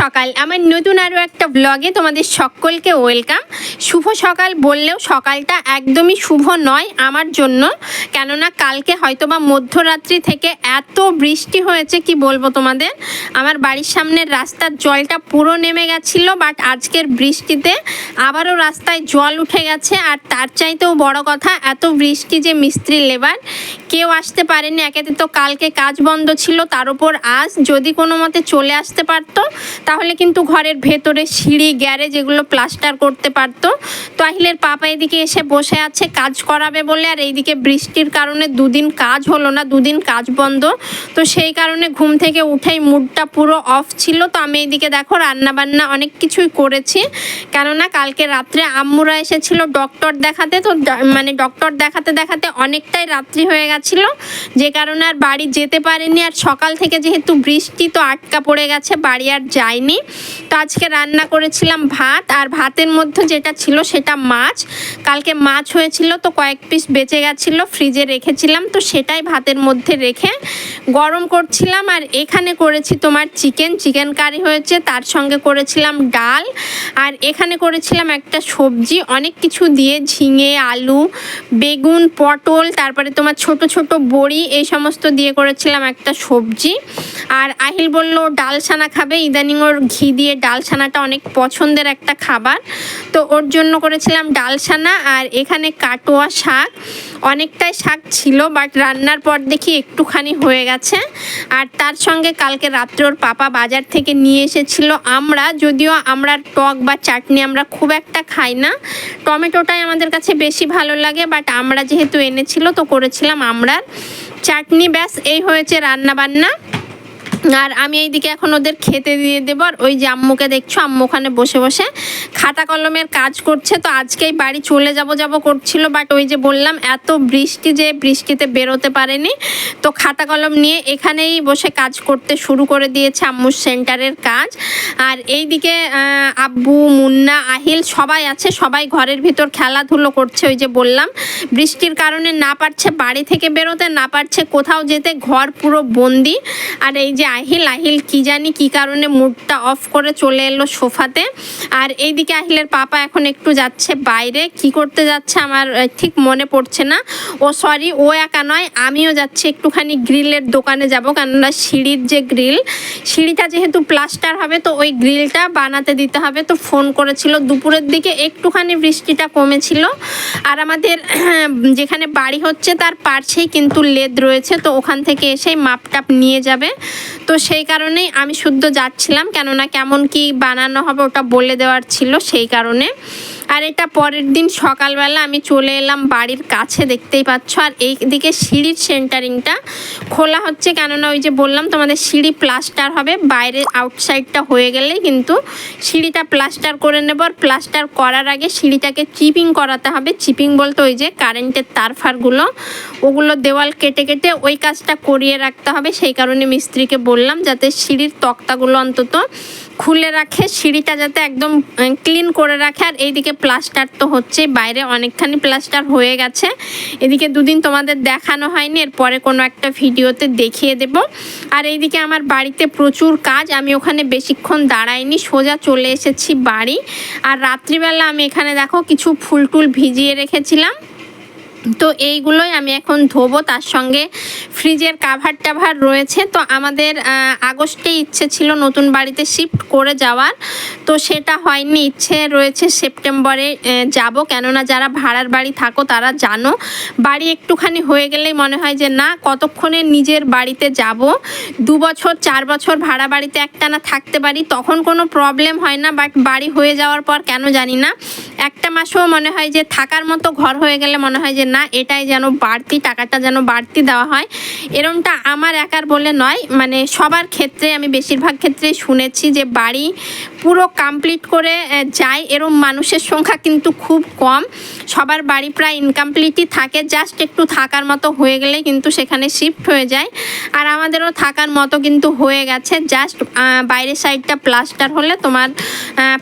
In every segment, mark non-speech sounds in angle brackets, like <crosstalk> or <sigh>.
সকাল। আমার নতুন আরও একটা ব্লগে তোমাদের সকলকে ওয়েলকাম শুভ সকাল বললেও সকালটা একদমই শুভ নয় আমার জন্য। কেননা কালকে হয়তো বা মধ্যরাত্রি থেকে এত বৃষ্টি হয়েছে, কি বলব তোমাদের? আমার বাড়ির সামনের রাস্তার জলটা পুরো নেমে গেছিল বাট আজকের বৃষ্টিতে আবারও রাস্তায় জল উঠে গেছে। আর তার চাইতেও বড় কথা, এত বৃষ্টি যে মিস্ত্রি লেবার, কেউ আসতে পারেনি। একেতে তো কালকে কাজ বন্ধ ছিল, তার উপর আজ যদি কোনো মতে চলে আসতে পারতো তাহলে কিন্তু ঘরের ভেতরে সিঁড়ি, গ্যারেজ এগুলো প্লাস্টার করতে পারতো। তো আহিলের পাপা এদিকে এসে বসে আছে, কাজ করাবে বলে। আর এইদিকে বৃষ্টির কারণে দুদিন কাজ হলো না, দুদিন কাজ বন্ধ। তো সেই কারণে ঘুম থেকে উঠেই মুডটা পুরো অফ ছিল। তো আমি এইদিকে দেখো রান্না বান্না অনেক কিছুই করেছি। কেননা কালকে রাত্রে আম্মুরা এসেছিল ডক্টর দেখাতে। তো মানে ডক্টর দেখাতে দেখাতে অনেকটাই রাত্রি হয়ে গেছিল। যে কারণে আর বাড়ি যেতে পারিনি। আর সকাল থেকে যেহেতু বৃষ্টি, তো আটকা পড়ে গেছে, বাড়ি আর যায়নি। তো আজকে রান্না করেছিলাম ভাত, আর ভাতের মধ্যে যেটা ছিল সেটা মাছ। কালকে মাছ হয়েছিল তো কয়েক পিস বেঁচে গেছিল, ফ্রিজে রেখেছিলাম, তো সেটাই ভাতের মধ্যে রেখে গরম করছিলাম। আর এখানে করেছি তোমার চিকেন চিকেন কারি হয়েছে, তার সঙ্গে করেছিলাম ডাল। আর এখানে করেছিলাম একটা সবজি, অনেক কিছু দিয়ে ঝিঙে, আলু, বেগুন, পটল, তারপরে তোমার ছোট ছোট বড়ি, এই সমস্ত দিয়ে করেছিলাম একটা সবজি। আর আহিল বলল, ডাল ছানা খাবে, ইদানিং ওর ঘি দিয়ে ডাল ছানাটা অনেক পছন্দের একটা খাবার। তো ওর জন্য করেছিলাম ডাল ছানা আর এখানে কাটোয়া শাক। অনেকটাই শাক ছিল, বাট রান্নার পর দেখি একটুখানি হয়ে গেছে। আর তার সঙ্গে কালকে রাত্রে ওর পাপা বাজার থেকে নিয়ে এসেছিল আমরা। যদিও আমরা টক বা চাটনি আমরা খুব একটা খাই না। টমেটোটাই আমাদের কাছে বেশি ভালো লাগে, বাট আমরা যেহেতু এনেছিল তো করেছিলাম আমরার। চাটনি ব্যাস, এই হয়েছে রান্না বান্না আর আমি এইদিকে এখন ওদের খেতে দিয়ে দেবো। আর ওই যে আম্মুকে দেখছ, আম্মু ওখানে বসে বসে খাতা কলমের কাজ করছে। তো আজকেই বাড়ি চলে যাব যাব করছিল বাট ওই যে বললাম, এত বৃষ্টি যে বৃষ্টিতে বেরোতে পারেনি। তো খাতা কলম নিয়ে এখানেই বসে কাজ করতে শুরু করে দিয়েছে আম্মুর সেন্টারের কাজ। আর এইদিকে আব্বু, মুন্না, আহিল সবাই আছে, সবাই ঘরের ভিতর খেলাধুলো করছে, ওই যে বললাম। বৃষ্টির কারণে না পারছে বাড়ি থেকে বেরোতে, না পারছে কোথাও যেতে, ঘর পুরো বন্দি। আর এই যে আহিল আহিল, কি জানি কি কারণে মুডটা অফ করে চলে এলো সোফাতে। আর এইদিকে আহিলের পাপা এখন একটু যাচ্ছে বাইরে। কি করতে যাচ্ছে আমার ঠিক মনে পড়ছে না। ও সরি ও একা নয়, আমিও যাচ্ছি একটুখানি গ্রিলের দোকানে যাব। কেননা সিঁড়ির যে গ্রিল, সিঁড়িটা যেহেতু প্লাস্টার হবে, তো ওই গ্রিলটা বানাতে দিতে হবে। তো ফোন করেছিল, দুপুরের দিকে একটুখানি বৃষ্টিটা কমেছিল। আর আমাদের <clears throat> যেখানে বাড়ি হচ্ছে তার পাশেই কিন্তু লেদ রয়েছে, তো ওখান থেকে এসেই মাপটাপ নিয়ে যাবে। তো সেই কারণেই আমি শুদ্ধ যাচ্ছিলাম, কেননা কেমন কি বানানো হবে ওটা বলে দেওয়ার ছিল সেই কারণে। আর এটা পরের দিন সকালবেলা আমি চলে এলাম বাড়ির কাছে, দেখতেই পাচ্ছ। আর এই দিকে সিঁড়ির সেন্টারিংটা খোলা হচ্ছে কেননা ওই যে বললাম তোমাদের সিঁড়ি প্লাস্টার হবে, বাইরে আউটসাইডটা হয়ে গেলেই কিন্তু সিঁড়িটা প্লাস্টার করে নেব। আর প্লাস্টার করার আগে সিঁড়িটাকে চিপিং করাতে হবে। চিপিং বলতে ওই যে কারেন্টের তার ফারগুলো ওগুলো দেওয়াল কেটে কেটে ওই কাজটা করিয়ে রাখতে হবে। সেই কারণে মিস্ত্রিকে বললাম যাতে সিঁড়ির তক্তাগুলো অন্তত খুলে রাখে, সিঁড়িটা যাতে একদম ক্লিন করে রাখে। আর এইদিকে প্লাস্টার তো হচ্ছে, বাইরে অনেকখানি প্লাস্টার হয়ে গেছে। এদিকে দুদিন তোমাদের দেখানো হয়নি, এরপরে কোনো একটা ভিডিওতে দেখিয়ে দেব। আর এইদিকে আমার বাড়িতে প্রচুর কাজ, আমি ওখানে বেশিক্ষণ দাঁড়াইনি, সোজা চলে এসেছি বাড়ি। আর রাত্রিবেলা আমি এখানে দেখো কিছু ফুল টুল ভিজিয়ে রেখেছিলাম। তো এইগুলোই আমি এখন ধোবো। তার সঙ্গে ফ্রিজের কাভার টাভার রয়েছে। তো আমাদের আগস্টে ইচ্ছে ছিল নতুন বাড়িতে শিফট করে যাওয়ার। তো সেটা হয়নি, ইচ্ছে রয়েছে সেপ্টেম্বরে যাব। কেননা যারা ভাড়ার বাড়ি থাকো তারা জানো, বাড়ি একটুখানি হয়ে গেলেই মনে হয় যে, না, কতক্ষণে নিজের বাড়িতে যাব? দু বছর, চার বছর ভাড়া বাড়িতে একটা না থাকতে পারি, তখন কোনো প্রবলেম হয় না। বাট বাড়ি হয়ে যাওয়ার পর কেন জানি না। একটা মাসও মনে হয় যে, থাকার মতো ঘর হয়ে গেলে মনে হয় যে না, এটাই যেন বাড়তি, টাকাটা যেন বাড়তি দেওয়া হয়। এরমটা আমার একার বলে নয় মানে সবার ক্ষেত্রে, আমি বেশিরভাগ ক্ষেত্রে শুনেছি যে বাড়ি পুরো কমপ্লিট করে যায়। এরম মানুষের সংখ্যা কিন্তু খুব কম। সবার বাড়ি প্রায় ইনকমপ্লিটই থাকে। জাস্ট একটু থাকার মতো হয়ে গেলে কিন্তু সেখানে শিফট হয়ে যায়। আর আমাদেরও থাকার মতো কিন্তু হয়ে গেছে। জাস্ট বাইরের সাইডটা প্লাস্টার হলে তোমার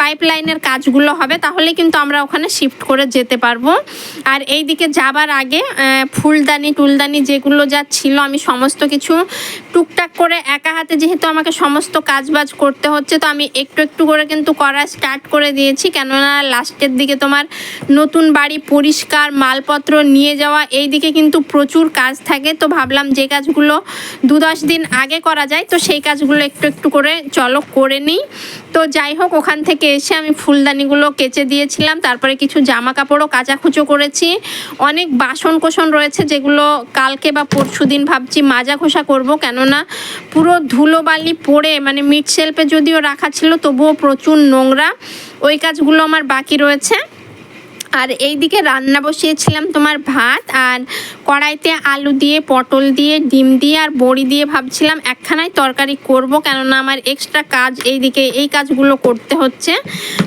পাইপ লাইনের কাজগুলো হবে। তাহলে কিন্তু আমরা ওখানে শিফট করে যেতে পারব। আর এই দিকে যাবার আগে ফুলদানি, টুলদানি যেগুলো যা ছিল, আমি সমস্ত কিছু টুকটাক করে একা হাতে যেহেতু আমাকে সমস্ত কাজবাজ করতে হচ্ছে, তো আমি একটু একটু করে কিন্তু করা স্টার্ট করে দিয়েছি। কেননা লাস্টের দিকে তোমার নতুন বাড়ি, পরিষ্কার মালপত্র নিয়ে যাওয়া, এই দিকে কিন্তু প্রচুর কাজ থাকে। তো ভাবলাম যে কাজগুলো দু দশ দিন আগে করা যায়, তো সেই কাজগুলো একটু একটু করে চলো করে নিই। তো যাই হোক, ওখান থেকে এসে আমি ফুলদানিগুলো কেচে দিয়েছিলাম, তারপরে কিছু জামা কাপড়ও কাচাকুচো করেছি। অনেক বাসন কোসন রয়েছে যেগুলো কালকে বা পরশু দিন ভাবছি মাজা ঘষা করব, কেননা পুরো ধুলোবালি পড়ে মানে মিট শেল্পে যদিও রাখা ছিল, তবুও প্রচুর নোংরা। ওই কাজগুলো আমার বাকি রয়েছে। আর এইদিকে রান্না বসিয়েছিলাম তোমার ভাত আর কড়াইতে আলু দিয়ে, পটল দিয়ে, ডিম দিয়ে আর বড়ি দিয়ে ভাবছিলাম একখানায় তরকারি করব, কেননা আমার এক্সট্রা কাজ এইদিকে এই কাজগুলো করতে হচ্ছে।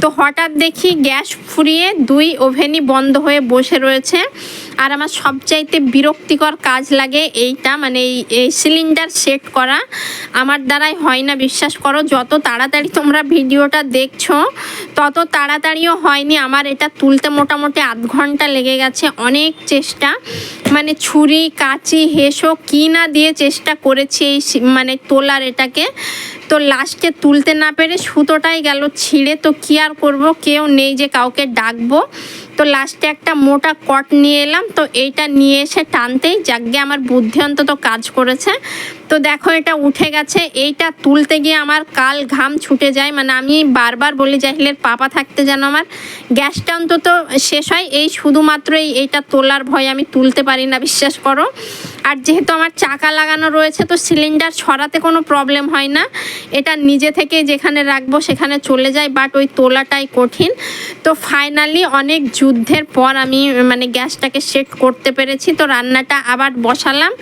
তো হঠাৎ দেখি গ্যাস ফুরিয়ে দুই ওভেনই বন্ধ হয়ে বসে রয়েছে। আর আমার সবচাইতে বিরক্তিকর কাজ লাগে এইটা মানে এই এই সিলিন্ডার সেট করা। আমার দ্বারাই হয় না, বিশ্বাস করো, যত তাড়াতাড়ি তোমরা ভিডিওটা দেখছ, তত তাড়াতাড়িও হয়নি। আমার এটা তুলতে মোটামুটি আধ ঘণ্টা লেগে গেছে, অনেক চেষ্টা। মানে ছুরি, কাঁচি, হেসো কি না দিয়ে চেষ্টা করেছি এই মানে তোলার এটাকে। তো লাস্টে তুলতে না পেরে সুতোটাই গেল ছিঁড়ে। তো কি আর করব? কেউ নেই যে কাউকে ডাকবো। তো লাস্টে একটা মোটা কট নিয়ে এলাম, তো এইটা নিয়ে এসে টানতেই যাকে আমার বুদ্ধি অন্তত কাজ করেছে। তো দেখো এটা উঠে গেছে, এইটা তুলতে গিয়ে আমার কাল ঘাম ছুটে যায় মানে আমি বারবার বলি, জাহিলের পাপা থাকতে যেন আমার গ্যাসটা অন্তত শেষ হয়। এই শুধুমাত্র এই এইটা তোলার ভয় আমি তুলতে পারি না, বিশ্বাস করো। আর যেহেতু আমার চাকা লাগানো রয়েছে, তো সিলিন্ডার ছড়াতে কোনো প্রবলেম হয় না। এটা নিজে থেকে যেখানে রাখব সেখানে চলে যায় বাট ওই তোলাটাই কঠিন। তো ফাইনালি অনেক যুদ্ধের পর আমি মানে গ্যাসটাকে সেট করতে পেরেছি। তো রান্নাটা আবার বসালাম।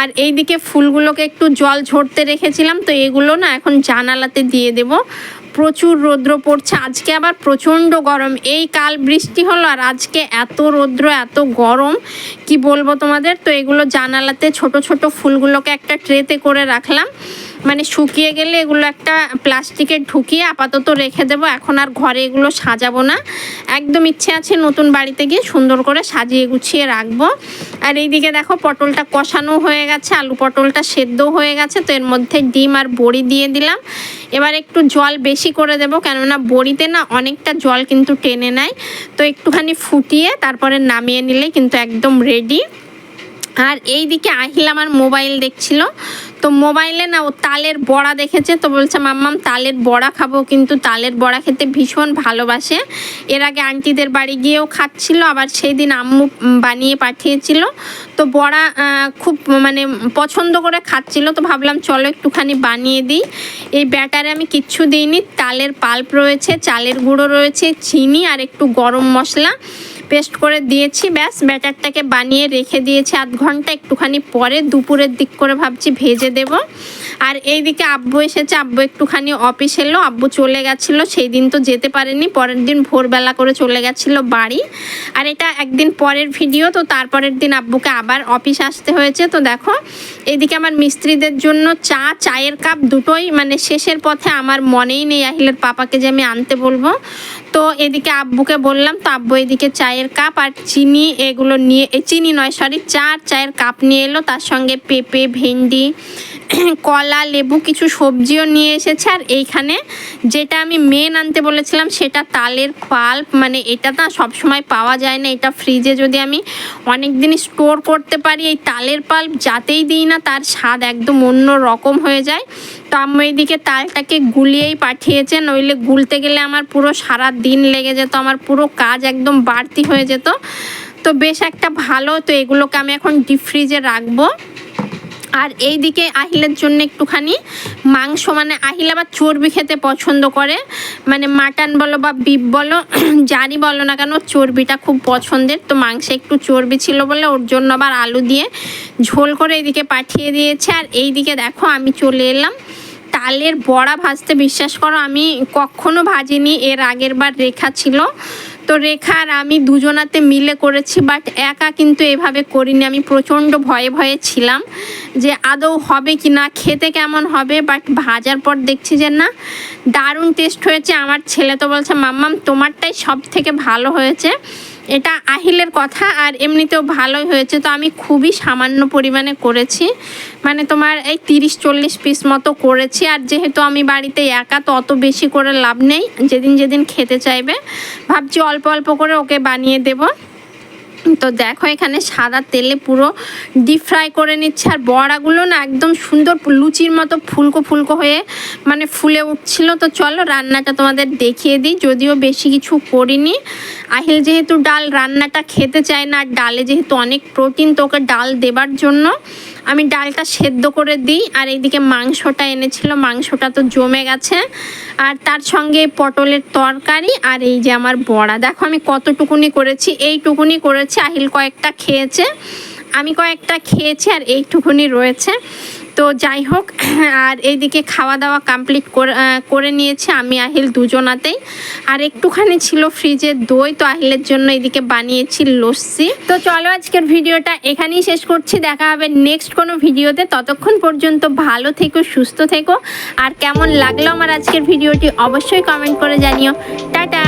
আর এইদিকে ফুলগুলোকে একটু জল ঝরতে রেখেছিলাম, তো এগুলো না এখন জানালাতে দিয়ে দেব। প্রচুর রৌদ্র পড়ছে। আজকে আবার প্রচণ্ড গরম। এই কাল বৃষ্টি হলো আর আজকে এত রৌদ্র, এত গরম, কি বলব তোমাদের? তো এগুলো জানালাতে ছোট ছোট ফুলগুলোকে একটা ট্রেতে করে রাখলাম। মানে শুকিয়ে গেলে এগুলো একটা প্লাস্টিকে ঢুকিয়ে আপাতত রেখে দেবো। এখন আর ঘরে এগুলো সাজাবো না। একদম ইচ্ছে আছে নতুন বাড়িতে গিয়ে সুন্দর করে সাজিয়ে গুছিয়ে রাখব। আর এইদিকে দেখো পটলটা কষানো হয়ে গেছে, আলু পটলটা সেদ্ধ হয়ে গেছে, তো এর মধ্যে ডিম আর বড়ি দিয়ে দিলাম। এবার একটু জল বেশি করে দেবো, কেননা বড়িতে না অনেকটা জল কিন্তু টেনে নেয়। তো একটুখানি ফুটিয়ে তারপরে নামিয়ে নিলে কিন্তু একদম রেডি আর এই দিকে আহিল আমার মোবাইল দেখছিল। তো মোবাইলে না ও তালের বড়া দেখেছে, তো বলছে, মাম্মাম, তালের বড়া খাব। কিন্তু তালের বড়া খেতে ভীষণ ভালোবাসে। এর আগে আন্টিদের বাড়ি গিয়েও খাচ্ছিল, আবার সেই দিন আম্মু বানিয়ে পাঠিয়েছিল। তো বড়া খুব মানে পছন্দ করে খাচ্ছিল, তো ভাবলাম, চলো একটুখানি বানিয়ে দিই। এই ব্যাটারে আমি কিচ্ছু দিইনি। তালের পাল্প রয়েছে, চালের গুঁড়ো রয়েছে, চিনি আর একটু গরম মশলা। পেস্ট করে দিয়েছি, ব্যাস। ব্যাটারটাকে বানিয়ে রেখে দিয়েছি আধ ঘণ্টা। একটুখানি পরে দুপুরের দিক করে ভাবছি ভেজে দেব। আর এইদিকে আব্বু এসেছে, আব্বু একটুখানি অফিস এলো, আব্বু চলে গেছিল সেই দিন তো যেতে পারেনি, পরের দিন ভোরবেলা করে চলে গেছিল বাড়ি। আর এটা একদিন পরের ভিডিও তো তারপরের দিন আব্বুকে আবার অফিস আসতে হয়েছে। তো দেখো, এইদিকে আমার মিস্ত্রিদের জন্য চা, চায়ের কাপ দুটোই মানে শেষের পথে আমার মনেই নেই আহিলের পাপাকে যে আমি আনতে বলব। তো এদিকে আব্বুকে বললাম, তো আব্বু এদিকে চায়ের কাপ আর চিনি এগুলো নিয়ে চিনি নয় সরি চা আর চায়ের কাপ নিয়ে এলো, তার সঙ্গে পেঁপে, ভেন্ডি <coughs> কলা, লেবু, কিছু সবজিও নিয়ে এসেছে। আর এইখানে যেটা আমি মেন আনতে বলেছিলাম সেটা তালের পাল্প। মানে এটা না সবসময় পাওয়া যায় না। এটা ফ্রিজে যদি আমি অনেক দিন স্টোর করতে পারি, এই তালের পাল্প যাতেই দিই না, তার স্বাদ একদম অন্য রকম হয়ে যায়। তো আম্মু এইদিকে তালটাকে গুলিয়েই পাঠিয়েছে, নইলে গুলতে গেলে আমার পুরো সারা দিন লেগে যেত, আমার পুরো কাজ একদম বাড়তি হয়ে যেত। তো বেশ একটা ভালো, তো এগুলোকে আমি এখন ডিপ ফ্রিজে রাখব। আর এই দিকে আহিলের জন্য একটুখানি মাংস মানে আহিল আবার চর্বি খেতে পছন্দ করে। মানে মাটন বলো বা বিপ বলো <clears throat> যারই বলো না কেন, চর্বিটা খুব পছন্দের। তো মাংসে একটু চর্বি ছিল বলে ওর জন্য আবার আলু দিয়ে ঝোল করে এইদিকে পাঠিয়ে দিয়েছে। আর এই দিকে দেখো, আমি চলে এলাম। তালের বড়া ভাজতে বিশ্বাস করো, আমি কখনো ভাজিনি, এর আগের বার রেখা ছিল। তো রেখা আর আমি দুজনাতে মিলে করেছি বাট একা কিন্তু এভাবে করিনি। আমি প্রচণ্ড ভয়ে ভয়ে ছিলাম যে আদৌ হবে কি না খেতে কেমন হবে বাট ভাজার পর দেখছি যে না, দারুণ টেস্ট হয়েছে। আমার ছেলে তো বলছে, মাম্মাম, তোমারটাই সব থেকে ভালো হয়েছে। এটা আহিলের কথা আর এমনিতেও ভালোই হয়েছে। তো আমি খুবই সামান্য পরিমাণে করেছি। মানে তোমার এই তিরিশ চল্লিশ পিস মতো করেছি। আর যেহেতু আমি বাড়িতে একা, তো অত বেশি করে লাভ নেই। যেদিন যেদিন খেতে চাইবে, ভাবছি অল্প অল্প করে ওকে বানিয়ে দেবো। তো দেখো এখানে সাদা তেলে পুরো ডিপ ফ্রাই করে নিচ্ছে, আর বড়াগুলো না একদম সুন্দর লুচির মতো ফুলকো ফুলকো হয়ে মানে ফুলে উঠছিল। তো চলো রান্নাটা তোমাদের দেখিয়ে দিই, যদিও বেশি কিছু করিনি। আহিল যেহেতু ডাল রান্নাটা খেতে চায় না, আর ডালে যেহেতু অনেক প্রোটিন, তো ওকে ডাল দেবার জন্য আমি ডালটা সেদ্ধ করে দিই, আর এইদিকে মাংসটা এনেছিল, মাংসটা তো জমে গেছে। আর তার সঙ্গে পটলের তরকারি আর এই যে আমার বড়া। দেখো আমি কতটুকুনি করেছি, এইটুকুনি করেছি, আহিল কয়েকটা খেয়েছে। আমি কয়েকটা খেয়েছি আর এইটুকুনি রয়েছে। তো যাই হোক, আর এইদিকে খাওয়া দাওয়া কমপ্লিট করে নিয়েছে আমি, আহিল দুজনাতেই। আর একটুখানি ছিল ফ্রিজে দই, তো আহিলের জন্য এদিকে বানিয়েছি লস্যি। তো চলো আজকের ভিডিওটা এখানেই শেষ করছি। দেখা হবে নেক্সট কোনো ভিডিওতে। ততক্ষণ পর্যন্ত ভালো থেকো, সুস্থ থেকো। আর কেমন লাগল আমার আজকের ভিডিওটি অবশ্যই কমেন্ট করে জানিও। টাটা!